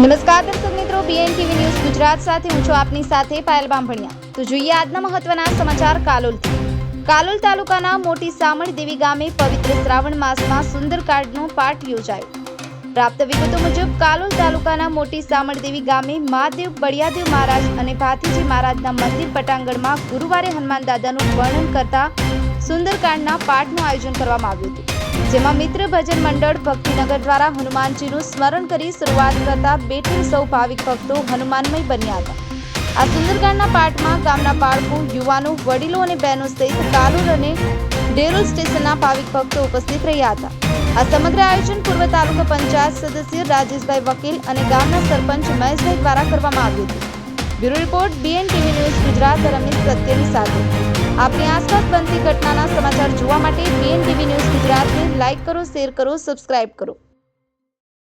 નમસ્કાર દર્શક મિત્રો બીએન ટીવી ન્યૂઝ ગુજરાત સાથે હું છું આપની સાથે પાયલ બામભણિયા તો જોઈએ આજના મહત્વના સમાચાર કાલોલથી. કાલોલ તાલુકાના મોટી સામણ દેવી ગામે પવિત્ર શ્રાવણ માસમાં સુંદરકાંડનો પાઠ યોજાયો. પ્રાપ્ત વિગતો મુજબ, કાલોલ તાલુકાના મોટી સામળદેવી ગામે મહાદેવ બળિયાદેવ મહારાજ અને ભાતીજી મહારાજના મંદિર પટાંગણમાં ગુરુવારે હનુમાન દાદાનું વર્ણન કરતા સુંદરકાંડના પાઠનું આયોજન કરવામાં આવ્યું હતું. જેમાં મિત્ર ભજન મંડળ ભક્તિનગર દ્વારા હનુમાનજીનું સ્મરણ કરી શરૂઆત કરતા બેઠેલ સૌ ભાવિક ભક્તો હનુમાનમય બન્યા હતા. આ સુંદરકાંડના પાઠમાં ગામના બાળકો, યુવાનો, વડીલો અને બહેનો સહિત કાલોલ અને ડેરોલ સ્ટેશનના ભાવિક ભક્તો ઉપસ્થિત રહ્યા હતા. આ સમગ્ર આયોજન પૂર્વ તાલુકા પંચાયત સદસ્ય રાજેશભાઈ વકીલ અને ગામના સરપંચ મહેશભાઈ દ્વારા કરવામાં આવ્યું હતું. Bureau report BN TV news Gujarat Ramesh સત્યની સાથે. આપની આસપાસ બનતી ઘટનાના સમાચાર જોવા માટે બીએન ટીવી ન્યૂઝ લાઇક કરો શેર કરો સબસ્ક્રાઈબ કરો.